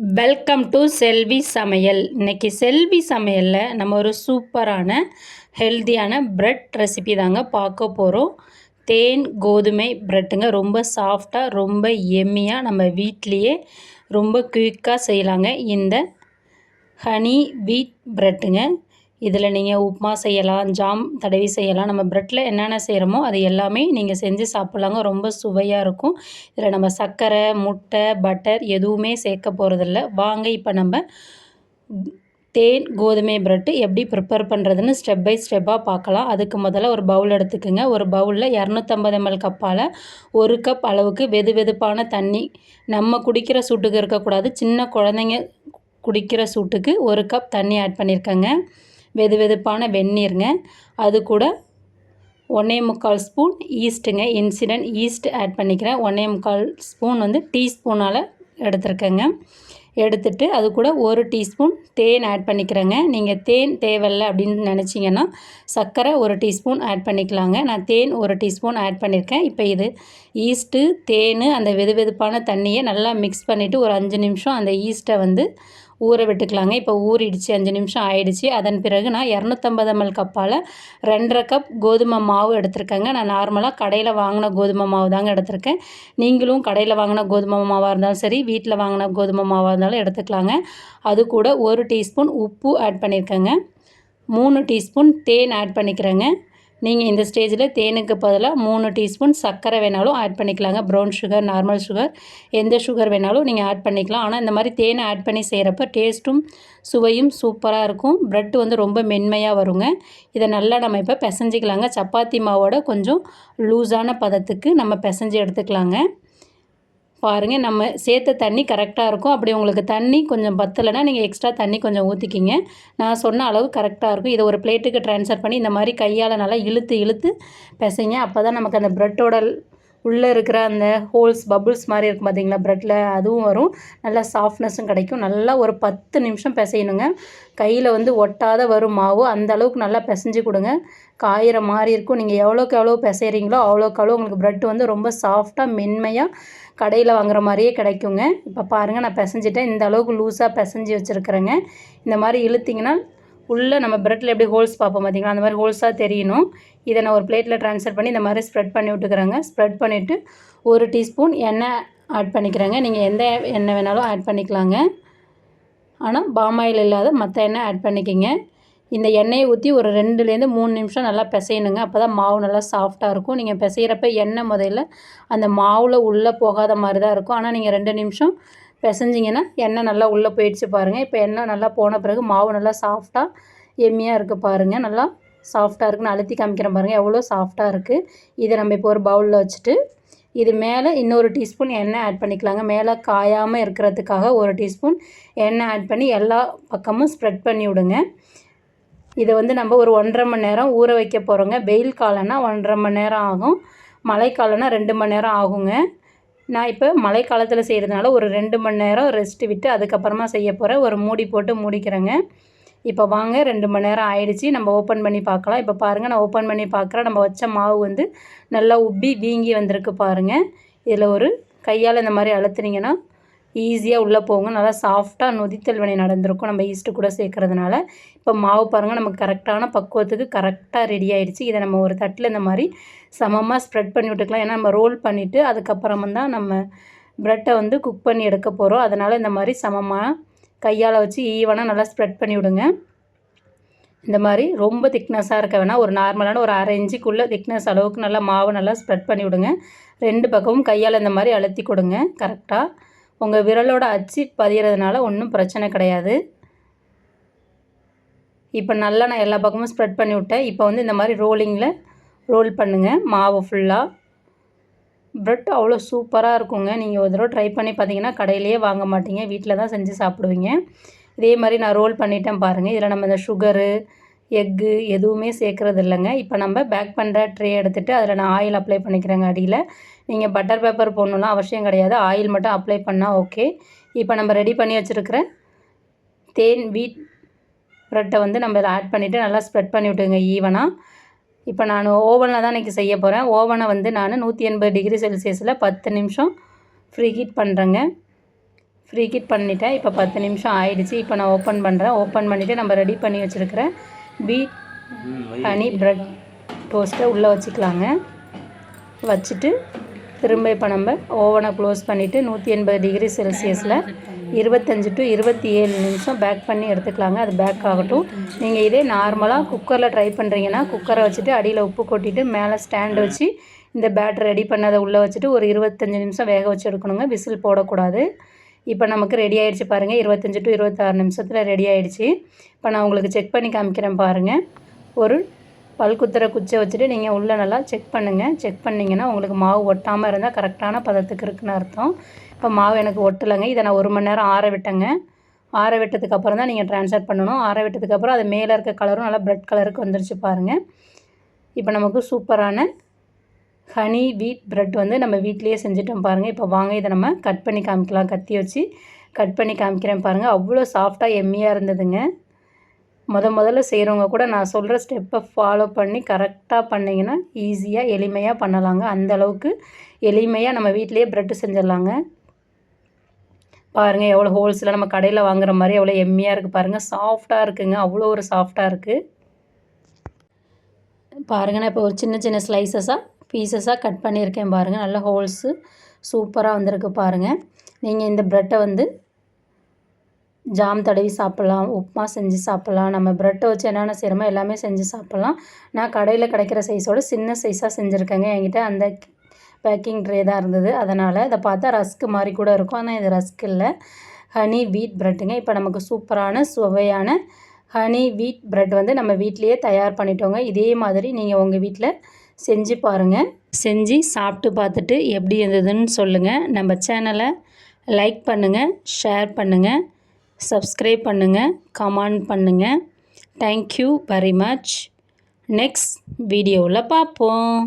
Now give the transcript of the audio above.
Welcome to செல்வி சமையல் இன்னைக்கு செல்வி சமையலில் நம்ம ஒரு சூப்பரான ஹெல்த்தியான ப்ரெட் ரெசிபி தாங்க பார்க்க போகிறோம் தேன் கோதுமை ப்ரெட்டுங்க ரொம்ப சாஃப்டாக ரொம்ப எம்மியாக நம்ம வீட்லேயே ரொம்ப குயிக்காக செய்யலாங்க. இந்த ஹனி வீட் ப்ரெட்டுங்க இதில் நீங்கள் உப்புமா செய்யலாம் ஜாம் தடவி செய்யலாம். நம்ம ப்ரெட்டில் என்னென்ன செய்கிறோமோ அது எல்லாமே நீங்கள் செஞ்சு சாப்பிட்லாங்க. ரொம்ப சுவையாக இருக்கும். இதில் நம்ம சர்க்கரை முட்டை பட்டர் எதுவுமே சேர்க்க போகிறதில்ல வாங்க இப்போ நம்ம தேன் கோதுமை ப்ரெட்டு எப்படி ப்ரிப்பேர் பண்ணுறதுன்னு ஸ்டெப் பை ஸ்டெப்பாக பார்க்கலாம். அதுக்கு முதல்ல ஒரு பவுல் எடுத்துக்கோங்க. ஒரு பவுலில் இரநூத்தம்பது எம்எல் கப்பால் ஒரு கப் அளவுக்கு வெது வெதுப்பான தண்ணி. நம்ம குடிக்கிற சூட்டுக்கு இருக்கக்கூடாது. சின்ன குழந்தைங்க குடிக்கிற சூட்டுக்கு ஒரு கப் தண்ணி ஆட் பண்ணியிருக்கேங்க வெது வெதுப்பான வெந்நீருங்க. அது கூட ஒன்றே முக்கால் ஸ்பூன் ஈஸ்ட்டுங்க. இன்சிடென்ட் ஈஸ்ட் ஆட் பண்ணிக்கிறேன். ஒன்றே முக்கால் ஸ்பூன் வந்து டீஸ்பூனால் எடுத்துருக்கேங்க. எடுத்துட்டு அது கூட ஒரு டீஸ்பூன் தேன் ஆட் பண்ணிக்கிறேங்க. நீங்கள் தேன் தேவையில்ல அப்படின்னு நினச்சிங்கன்னா சர்க்கரை ஒரு டீஸ்பூன் ஆட் பண்ணிக்கலாங்க. நான் தேன் ஒரு டீஸ்பூன் ஆட் பண்ணியிருக்கேன் இப்போ இது ஈஸ்ட்டு தேன் அந்த வெது வெதுப்பான தண்ணியை நல்லா மிக்ஸ் பண்ணிவிட்டு ஒரு அஞ்சு நிமிஷம் அந்த ஈஸ்ட்டை வந்து ஊற விட்டுக்கலாங்க. இப்போ ஊறிடுச்சு அஞ்சு நிமிஷம் ஆயிடுச்சு. அதன் பிறகு நான் இரநூத்தம்பது எம்எல் கப்பால் ரெண்டரை கப் கோதுமை மாவு எடுத்திருக்கேங்க. நான் நார்மலாக கடையில் வாங்கின கோதுமை மாவு தாங்க எடுத்திருக்கேன். நீங்களும் கடையில் வாங்கின கோதுமை மாவாக இருந்தாலும் சரி வீட்டில் வாங்கின கோதுமை மாவாக இருந்தாலும் எடுத்துக்கலாங்க. அது கூட ஒரு டீஸ்பூன் உப்பு ஆட் பண்ணியிருக்கேங்க மூணு டீஸ்பூன் தேன் ஆட் பண்ணிக்கிறேங்க. நீங்கள் இந்த ஸ்டேஜில் தேனுக்கு பதிலாக மூணு டீஸ்பூன் சர்க்கரை வேணாலும் ஆட் பண்ணிக்கலாங்க. ப்ரௌன் சுகர் நார்மல் சுகர் எந்த சுகர் வேணாலும் நீங்கள் ஆட் பண்ணிக்கலாம். ஆனால் இந்த மாதிரி தேனை ஆட் பண்ணி செய்கிறப்ப டேஸ்ட்டும் சுவையும் சூப்பராக இருக்கும். ப்ரெட் வந்து ரொம்ப மென்மையாக வருங்க. இதை நல்லா நம்ம இப்போ பிசைஞ்சிக்கலாங்க. சப்பாத்தி மாவோட கொஞ்சம் லூஸான பதத்துக்கு நம்ம பிசைஞ்சு எடுத்துக்கலாங்க. பாருங்கள் நம்ம சேர்த்த தண்ணி கரெக்டாக இருக்கும். அப்படி உங்களுக்கு தண்ணி கொஞ்சம் பத்தலைன்னா நீங்கள் எக்ஸ்ட்ரா தண்ணி கொஞ்சம் ஊற்றிக்கிங்க நான் சொன்ன அளவு கரெக்டாக இருக்கும். இதை ஒரு பிளேட்டுக்கு ட்ரான்ஸ்ஃபர் பண்ணி இந்த மாதிரி கையால் நல்லா இழுத்து இழுத்து பிசைங்க. அப்போ தான் நமக்கு அந்த ப்ரெட்டோட உள்ளே இருக்கிற அந்த ஹோல்ஸ் பபுள்ஸ் மாதிரி இருக்கும் பார்த்தீங்களா ப்ரெட்டில் அதுவும் வரும். நல்லா சாஃப்ட்னஸும் கிடைக்கும். நல்லா ஒரு பத்து நிமிஷம் பிசையணுங்க. கையில் வந்து ஒட்டாத வரும் மாவு அந்த அளவுக்கு நல்லா பிசைஞ்சு கொடுங்க. காயிற மாதிரி இருக்கும். நீங்கள் எவ்வளோக்கு எவ்வளோ பிசைகிறீங்களோ அவ்வளோக்கு அவ்வளோ உங்களுக்கு ப்ரெட் வந்து ரொம்ப சாஃப்டாக மென்மையாக கடையில் வாங்குகிற மாதிரியே கிடைக்குங்க. இப்போ பாருங்கள் நான் பிசைஞ்சிட்டேன். இந்த அளவுக்கு லூஸாக பிசைஞ்சு வச்சுருக்குறேங்க. இந்த மாதிரி இழுத்திங்கன்னா உள்ளே நம்ம ப்ரெட்டில் எப்படி ஹோல்ஸ் பார்ப்போம் பார்த்திங்களா? அந்த மாதிரி ஹோல்ஸாக தெரியணும். இதை நான் ஒரு பிளேட்டில் ட்ரான்ஸ்ஃபர் பண்ணி இந்த மாதிரி ஸ்ப்ரெட் பண்ணி விட்டுக்கிறேங்க. ஸ்ப்ரெட் பண்ணிவிட்டு ஒரு டீஸ்பூன் எண்ணெய் ஆட் பண்ணிக்கிறேங்க. நீங்கள் எந்த எண்ணெய் வேணாலும் ஆட் பண்ணிக்கலாங்க. ஆனால் பாமாயில் இல்லாத மற்ற எண்ணெய் ஆட் பண்ணிக்கிங்க. இந்த எண்ணெயை ஊற்றி ஒரு ரெண்டுலேருந்து மூணு நிமிஷம் நல்லா பிசையணுங்க. அப்போ தான் மாவு நல்லா சாஃப்டாக இருக்கும். நீங்கள் பிசைகிறப்ப எண்ணெய் முதல்ல அந்த மாவில் உள்ளே போகாத மாதிரி தான் இருக்கும். ஆனால் நீங்கள் ரெண்டு நிமிஷம் பிசைஞ்சிங்கன்னா எண்ணெய் நல்லா உள்ளே போயிடுச்சு பாருங்கள் இப்போ எண்ணெய் நல்லா போன பிறகு மாவு நல்லா சாஃப்டாக எம்மியாக இருக்குது பாருங்கள் நல்லா சாஃப்டாக இருக்குன்னு அழுத்தி காமிக்கிறேன் பாருங்கள் எவ்வளோ சாஃப்டாக இருக்குது இதை நம்ம இப்போ ஒரு பவுலில் வச்சுட்டு இது மேலே இன்னொரு டீஸ்பூன் எண்ணெய் ஆட் பண்ணிக்கலாங்க. மேலே காயாமல் இருக்கிறதுக்காக ஒரு டீஸ்பூன் எண்ணெய் ஆட் பண்ணி எல்லா பக்கமும் ஸ்ப்ரெட் பண்ணி விடுங்க. இதை வந்து நம்ம ஒரு ஒன்றரை மணி நேரம் ஊற வைக்க போகிறோங்க வெயில் காலம்னா ஒன்றரை மணி நேரம் ஆகும். மழைக்காலம்னா ரெண்டு மணி நேரம் ஆகுங்க. நான் இப்போ மழைக்காலத்தில் செய்கிறதுனால ஒரு ரெண்டு மணி நேரம் ரெஸ்ட்டு விட்டு அதுக்கப்புறமா செய்ய போகிறேன் ஒரு மூடி போட்டு மூடிக்கிறேங்க. இப்போ வாங்க ரெண்டு மணி நேரம் ஆயிடுச்சு. நம்ம ஓப்பன் பண்ணி பார்க்கலாம். இப்போ பாருங்கள் நான் ஓப்பன் பண்ணி பார்க்குறேன். நம்ம வச்ச மாவு வந்து நல்லா உப்பி வீங்கி வந்திருக்கு பாருங்கள் இதில் ஒரு கையால் இந்த மாதிரி அழுத்துனீங்கன்னா ஈஸியாக உள்ளே போங்க. நல்லா சாஃப்டாக நொதித்தல் வினை நடந்திருக்கும். நம்ம ஈஸ்ட்டு கூட சேர்க்குறதுனால. இப்போ மாவு பாருங்கள் நமக்கு கரெக்டான பக்குவத்துக்கு கரெக்டாக ரெடி ஆகிடுச்சு இதை நம்ம ஒரு தட்டில் இந்த மாதிரி சமமாக ஸ்ப்ரெட் பண்ணி விட்டுக்கலாம். ஏன்னா நம்ம ரோல் பண்ணிவிட்டு அதுக்கப்புறமா தான் நம்ம ப்ரெட்டை வந்து குக் பண்ணி எடுக்க போகிறோம் அதனால் இந்த மாதிரி சமமாக கையால் வச்சு ஈவனாக நல்லா ஸ்ப்ரெட் பண்ணி விடுங்க. இந்த மாதிரி ரொம்ப திக்னஸாக இருக்க வேணால் ஒரு நார்மலான ஒரு அரை இன்ச்சுக்குள்ளே திக்னஸ் அளவுக்கு நல்லா மாவு நல்லா ஸ்ப்ரெட் பண்ணி விடுங்க. ரெண்டு பக்கமும் கையால் இந்த மாதிரி அழுத்தி கொடுங்க. கரெக்டாக உங்கள் விரலோட அச்சு பதிகிறதுனால ஒன்றும் பிரச்சனை கிடையாது. இப்போ நல்லா நான் எல்லா பக்கமும் ஸ்ப்ரெட் பண்ணி விட்டேன். இப்போ வந்து இந்த மாதிரி ரோலிங்கில் ரோல் பண்ணுங்கள் மாவு ஃபுல்லாக ப்ரெட் அவ்வளோ சூப்பராக இருக்குங்க. நீங்கள் ஒரு தடவை ட்ரை பண்ணி பார்த்தீங்கன்னா கடையிலேயே வாங்க மாட்டீங்க. வீட்டில் தான் செஞ்சு சாப்பிடுவீங்க. இதே மாதிரி நான் ரோல் பண்ணிட்டேன் பாருங்கள் இதில் நம்ம இந்த சுகரு எக்கு எதுவுமே சேர்க்குறது இல்லைங்க இப்போ நம்ம பேக் பண்ணுற ட்ரே எடுத்துகிட்டு அதில் நான் ஆயில் அப்ளை பண்ணிக்கிறேங்க அடியில். நீங்கள் பட்டர் பேப்பர் போடணுலாம் அவசியம் கிடையாது. ஆயில் மட்டும் அப்ளை பண்ணால் ஓகே இப்போ நம்ம ரெடி பண்ணி வச்சுருக்கிற தேன் வீட் ப்ரெட்டை வந்து நம்ம இதில் ஆட் பண்ணிவிட்டு நல்லா ஸ்ப்ரெட் பண்ணி விட்டுங்க ஈவனாக இப்போ நான் ஓவனில் தான் இன்றைக்கி செய்ய போகிறேன் ஓவனை வந்து நான் நூற்றி எண்பது டிகிரி செல்சியஸில் பத்து நிமிஷம் ஃப்ரீ ஹீட் பண்ணுறேங்க ஃப்ரீ ஹீட் பண்ணிவிட்டேன் இப்போ பத்து நிமிஷம் ஆயிடுச்சு. இப்போ நான் ஓப்பன் பண்ணுறேன் ஓப்பன் பண்ணிவிட்டு நம்ம ரெடி பண்ணி வச்சுருக்கிறேன் பீட் ஹனி ப்ரெட் டோஸ்ட்டை உள்ளே வச்சுக்கலாங்க. வச்சுட்டு திரும்ப இப்போ நம்ம ஓவனை க்ளோஸ் பண்ணிவிட்டு நூற்றி எண்பது டிகிரி செல்சியஸில் இருபத்தஞ்சி டு இருபத்தி ஏழு நிமிஷம் பேக் பண்ணி எடுத்துக்கலாங்க. அது பேக் ஆகட்டும். நீங்கள் இதே நார்மலாக குக்கரில் ட்ரை பண்ணுறீங்கன்னா குக்கரை வச்சுட்டு அடியில் உப்பு கொட்டிட்டு மேலே ஸ்டாண்டு வச்சு இந்த பேட்டர் ரெடி பண்ணதை உள்ளே வச்சுட்டு ஒரு இருபத்தஞ்சி நிமிஷம் வேக வச்சு எடுக்கணுங்க. விசில் போடக்கூடாது. இப்போ நமக்கு ரெடி ஆகிடுச்சு பாருங்கள் இருபத்தஞ்சி டு இருபத்தாறு நிமிஷத்தில் ரெடி ஆகிடுச்சு இப்போ நான் உங்களுக்கு செக் பண்ணி காமிக்கிறேன் பாருங்கள் ஒரு பல்குத்துற குச்சை வச்சுட்டு நீங்கள் உள்ளே நல்லா செக் பண்ணுங்கள் செக் பண்ணிங்கன்னா உங்களுக்கு மாவு ஒட்டாமல் இருந்தால் கரெக்டான பதத்துக்கு இருக்குன்னு அர்த்தம். இப்போ மாவு எனக்கு ஒட்டலைங்க. இதை நான் ஒரு மணி நேரம் ஆற விட்டேங்க. ஆற விட்டதுக்கு அப்புறம் தான் நீங்கள் ட்ரான்ஸ்ஃபர் பண்ணணும். ஆற விட்டதுக்கப்புறம் அது மேலே இருக்க கலரும் நல்லா ப்ரெட் கலருக்கு வந்துருச்சு பாருங்கள் இப்போ நமக்கு சூப்பரான ஹனி வீட் ப்ரெட் வந்து நம்ம வீட்லேயே செஞ்சுட்டோம் பாருங்கள் இப்போ வாங்க இதை நம்ம கட் பண்ணி காமிக்கலாம். கத்தி வச்சு கட் பண்ணி காமிக்கிறேன் பாருங்கள் அவ்வளோ சாஃப்டாக எம்மியாக இருந்ததுங்க. முத முதல்ல செய்கிறவங்க கூட நான் சொல்கிற ஸ்டெப்பை ஃபாலோ பண்ணி கரெக்டாக பண்ணிங்கன்னா ஈஸியாக எளிமையாக பண்ணலாங்க. அந்த அளவுக்கு எளிமையாக நம்ம வீட்லேயே ப்ரெட்டு செஞ்சிடலாங்க. பாருங்கள் எவ்வளோ ஹோல்ஸில் நம்ம கடையில் வாங்குற மாதிரி எவ்வளோ எம்மியாக இருக்குது பாருங்கள் சாஃப்டாக இருக்குங்க. அவ்வளோ ஒரு சாஃப்டாக இருக்குது பாருங்கள் நான் இப்போ ஒரு சின்ன சின்ன ஸ்லைசஸாக பீசஸாக கட் பண்ணியிருக்கேன் பாருங்கள் நல்ல ஹோல்ஸு சூப்பராக வந்திருக்கு பாருங்கள் நீங்கள் இந்த ப்ரெட்டை வந்து ஜாம் தடவி சாப்பிட்லாம் உப்புமா செஞ்சு சாப்பிட்லாம். நம்ம ப்ரெட்டை வச்சு என்னென்ன செய்கிறோமோ எல்லாமே செஞ்சு சாப்பிட்லாம். நான் கடையில் கிடைக்கிற சைஸோட சின்ன சைஸாக செஞ்சுருக்கேங்க. என்கிட்ட அந்த பேக்கிங் ட்ரே தான் இருந்தது. அதனால் இதை பார்த்தா ரஸ்க்கு மாதிரி கூட இருக்கும். ஆனால் இது ரஸ்க் இல்லை. ஹனி வீட் ப்ரெட்டுங்க இப்போ நமக்கு சூப்பரான சுவையான ஹனி வீட் ப்ரெட் வந்து நம்ம வீட்லேயே தயார் பண்ணிட்டோங்க. இதே மாதிரி நீங்கள் உங்கள் வீட்டில் செஞ்சு பாருங்கள் செஞ்சு சாப்பிட்டு பார்த்துட்டு எப்படி இருந்ததுன்னு சொல்லுங்கள் நம்ம சேனலை லைக் பண்ணுங்கள் ஷேர் பண்ணுங்கள் சப்ஸ்கிரைப் பண்ணுங்கள் கமெண்ட் பண்ணுங்கள் தேங்க்யூ வெரி மச் நெக்ஸ்ட் வீடியோவில் பார்ப்போம்.